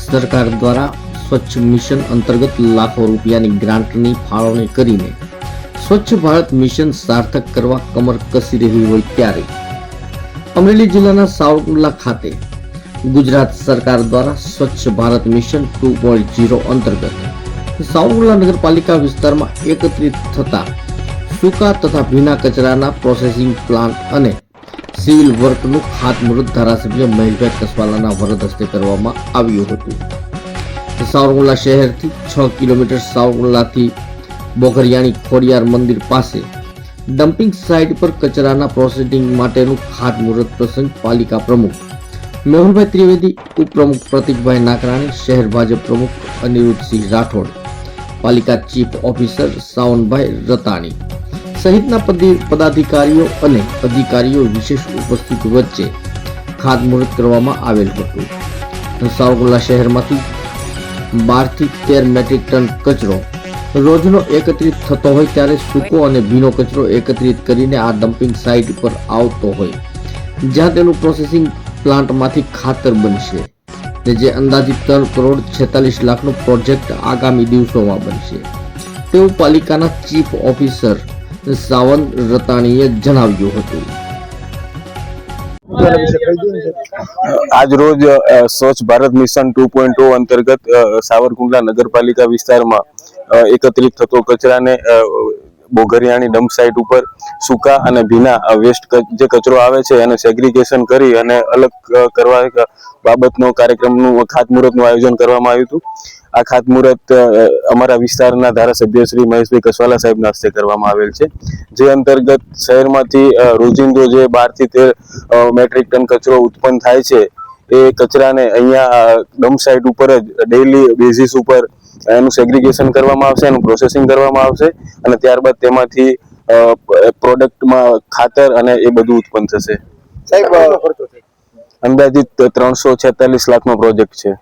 સરકાર દ્વારા સ્વચ્છ મિશન અંતર્ગત લાખો રૂપિયાની ગ્રાન્ટની ફાળવણી કરીને સ્વચ્છ ભારત મિશન સાર્થક કરવા કમર કસી રહી હોય ત્યારે અમરેલી જિલ્લાના સાવરકુંડલા ખાતે ગુજરાત સરકાર દ્વારા Swachh Bharat mission two point zero અંતર્ગત સાવરકુંડલા નગરપાલિકા વિસ્તારમાં એકત્રિત થતા સૂકા તથા ભીના કચરાના પ્રોસેસિંગ પ્લાન્ટ અને સિવિલ વર્કનું ખાતમુહૂર્ત ધારાસભ્ય મહેશભાઈ કસવાલાના વરદ હસ્તે કરવામાં આવ્યું હતું. સાવરકુંડલા શહેરથી છ કિલોમીટર સાવરકુંડલાથી બોઘરિયાણી ખોડિયાર મંદિર પાસે ડમ્પિંગ સાઇટ પર કચરાના પ્રોસેસિંગ માટેનું ખાતમુહૂર્ત પ્રસંગ પાલિકા પ્રમુખ મેહુલભાઈ ત્રિવેદી, ઉપપ્રમુખ પ્રતિકભાઈ નાકરાણી, શહેર ભાજપ પ્રમુખ અનિરુદ્ધસિંહ રાઠોડ, પાલિકા ચીફ ઓફિસર સાવનભાઈ રતાણી. સહિતના પદી- પદાધિકારીઓ અને અધિકારીઓ વિશેષ ઉપસ્થિત વચ્ચે ખાતમુહૂર્ત કરવામાં આવેલ હતું. સાવરકુંડલા શહેરમાંથી બારથી તેર મેટ્રિક ટન કચરો રોજનો એકત્રિત થતો હોય ત્યારે સૂકો અને ભીનો કચરો એકત્રિત કરીને આ ડમ્પિંગ સાઇટ પર આવતો હોય. જ્યાં તેનું પ્રોસેસિંગ પ્લાન્ટમાંથી ખાતર બનશે ને જે અંદાજિત ત્રણ કરોડ છેતાલીસ લાખનો પ્રોજેક્ટ આગામી દિવસોમાં બનશે. તેવું પાલિકાના ચીફ ઓફિસર સાવંત રતાણીએ જણાવ્યું હતું. આજ રોજ સ્વચ્છ ભારત મિશન ટુ પોઈન્ટ અંતર્ગત સાવરકુંડલા નગરપાલિકા વિસ્તારમાં એકત્રિત થતો કચરાને બોઘરિયાણી ડમ્પ સાઇટ ઉપર સૂકા અને ભીના વેસ્ટ જે કચરો આવે છે, એને સેગ્રીગેશન કરી અને અલગ કરવા બાબતનો કાર્યક્રમનું ખાતમુહૂર્તનું આયોજન કરવામાં આવ્યું હતું. આ ખાતમુહૂર્ત અમારા વિસ્તારના ધારાસભ્ય શ્રી મહેશભાઈ કસવાલા સાહેબના હસ્તે કરવામાં આવેલ છે. જે અંતર્ગત શહેરમાંથી રોજિંદો જે બારથી તેર મેટ્રિક ટન કચરો ઉત્પન્ન થાય છે, એ કચરાને અહીંયા ડમ્પ સાઇટ ઉપર જ ડેઈલી બેઝિસ ઉપર એનું સેગ્રીગેશન કરવામાં આવશે એનું પ્રોસેસિંગ કરવામાં આવશે અને ત્યારબાદ તેમાંથી પ્રોડક્ટમાં ખાતર અને એ બધું ઉત્પન્ન થશે. સાહેબ અંદાજિત ત્રણસો છેતાલીસ લાખનો પ્રોજેક્ટ છે.